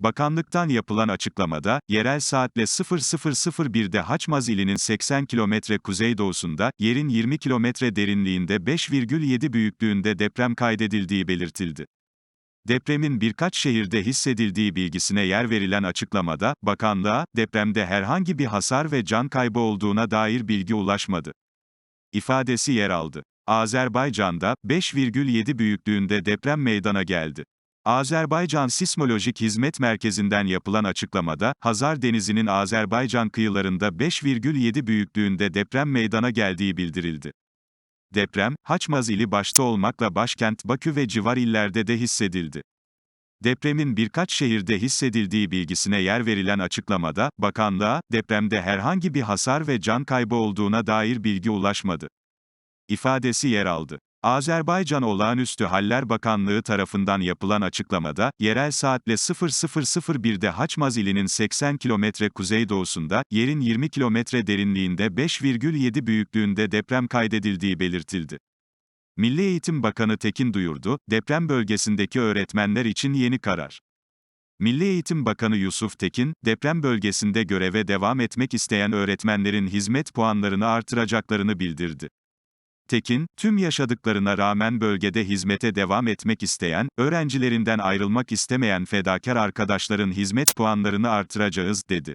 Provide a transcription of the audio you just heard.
Bakanlıktan yapılan açıklamada, yerel saatle 00.01'de Haçmaz ilinin 80 kilometre kuzeydoğusunda, yerin 20 kilometre derinliğinde 5,7 büyüklüğünde deprem kaydedildiği belirtildi. Depremin birkaç şehirde hissedildiği bilgisine yer verilen açıklamada, bakanlığa, depremde herhangi bir hasar ve can kaybı olduğuna dair bilgi ulaşmadı. ifadesi yer aldı. Azerbaycan'da, 5,7 büyüklüğünde deprem meydana geldi. Azerbaycan Sismolojik Hizmet Merkezi'nden yapılan açıklamada, Hazar Denizi'nin Azerbaycan kıyılarında 5,7 büyüklüğünde deprem meydana geldiği bildirildi. Deprem, Haçmaz ili başta olmakla başkent Bakü ve civar illerde de hissedildi. Depremin birkaç şehirde hissedildiği bilgisine yer verilen açıklamada, bakanlığa, depremde herhangi bir hasar ve can kaybı olduğuna dair bilgi ulaşmadı. ifadesi yer aldı. Azerbaycan Olağanüstü Haller Bakanlığı tarafından yapılan açıklamada, yerel saatle 00.01'de Haçmaz ilinin 80 kilometre kuzeydoğusunda, yerin 20 kilometre derinliğinde 5,7 büyüklüğünde deprem kaydedildiği belirtildi. Milli Eğitim Bakanı Tekin duyurdu, deprem bölgesindeki öğretmenler için yeni karar. Milli Eğitim Bakanı Yusuf Tekin, deprem bölgesinde göreve devam etmek isteyen öğretmenlerin hizmet puanlarını artıracaklarını bildirdi. Tekin, tüm yaşadıklarına rağmen bölgede hizmete devam etmek isteyen, öğrencilerinden ayrılmak istemeyen fedakar arkadaşların hizmet puanlarını artıracağız, dedi.